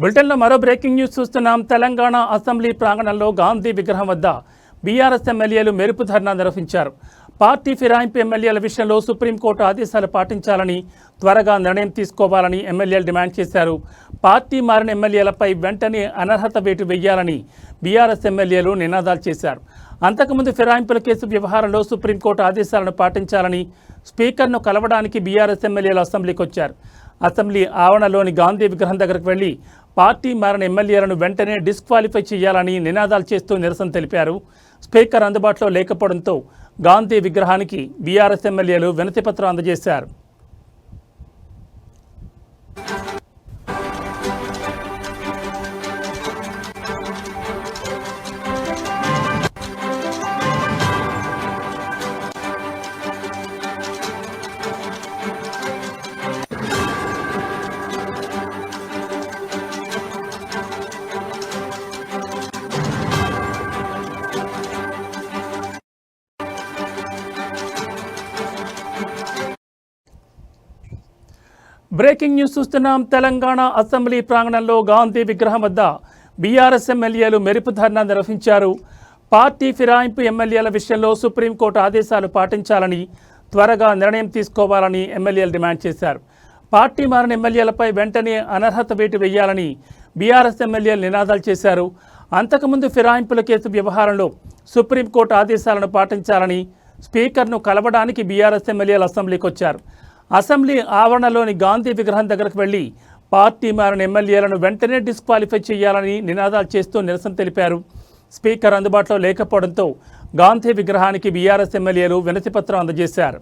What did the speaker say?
బులెటిన్లో మరో breaking news చూస్తున్నాం. తెలంగాణ అసెంబ్లీ ప్రాంగణంలో గాంధీ విగ్రహం వద్ద బీఆర్ఎస్ ఎమ్మెల్యేలు మెరుపు ధర్నా నిర్వహించారు. పార్టీ ఫిరాయింపు ఎమ్మెల్యేల విషయంలో సుప్రీంకోర్టు ఆదేశాలు పాటించాలని త్వరగా నిర్ణయం తీసుకోవాలని ఎమ్మెల్యేలు డిమాండ్ చేశారు. పార్టీ మారిన ఎమ్మెల్యేలపై వెంటనే అనర్హత వేటు వేయాలని బీఆర్ఎస్ ఎమ్మెల్యేలు నినాదాలు చేశారు. అంతకుముందు ఫిరాయింపుల కేసు వ్యవహారంలో సుప్రీంకోర్టు ఆదేశాలను పాటించాలని స్పీకర్ను కలవడానికి బీఆర్ఎస్ ఎమ్మెల్యేలు అసెంబ్లీకి వచ్చారు అసెంబ్లీ ఆవరణలోని గాంధీ విగ్రహం దగ్గరకు వెళ్ళి పార్టీ మారిన ఎమ్మెల్యేలను వెంటనే డిస్క్వాలిఫై చేయాలని నినాదాలు చేస్తూ నిరసన తెలిపారు. స్పీకర్ అందుబాటులో లేకపోవడంతో గాంధీ విగ్రహానికి బీఆర్ఎస్ ఎమ్మెల్యేలు వినతిపత్రం అందజేశారు. బ్రేకింగ్ న్యూస్ చూస్తున్నాం. తెలంగాణ అసెంబ్లీ ప్రాంగణంలో గాంధీ విగ్రహం వద్ద బీఆర్ఎస్ ఎమ్మెల్యేలు మెరుపు ధర్నా నిర్వహించారు. పార్టీ ఫిరాయింపు ఎమ్మెల్యేల విషయంలో సుప్రీంకోర్టు ఆదేశాలు పాటించాలని త్వరగా నిర్ణయం తీసుకోవాలని ఎమ్మెల్యేలు డిమాండ్ చేశారు. పార్టీ మారిన ఎమ్మెల్యేలపై వెంటనే అనర్హత వేటు వేయాలని బీఆర్ఎస్ ఎమ్మెల్యేలు నినాదాలు చేశారు. అంతకుముందు ఫిరాయింపుల కేసు వ్యవహారంలో సుప్రీంకోర్టు ఆదేశాలను పాటించాలని స్పీకర్ను కలవడానికి బీఆర్ఎస్ ఎమ్మెల్యేలు అసెంబ్లీకి వచ్చారు. అసెంబ్లీ ఆవరణలోని గాంధీ విగ్రహం దగ్గరకు వెళ్ళి పార్టీ మారిన ఎమ్మెల్యేలను వెంటనే డిస్క్వాలిఫై చేయాలని నినాదాలు చేస్తూ నిరసన తెలిపారు. స్పీకర్ అందుబాటులో లేకపోవడంతో గాంధీ విగ్రహానికి బీఆర్ఎస్ ఎమ్మెల్యేలు వినతిపత్రం అందజేశారు.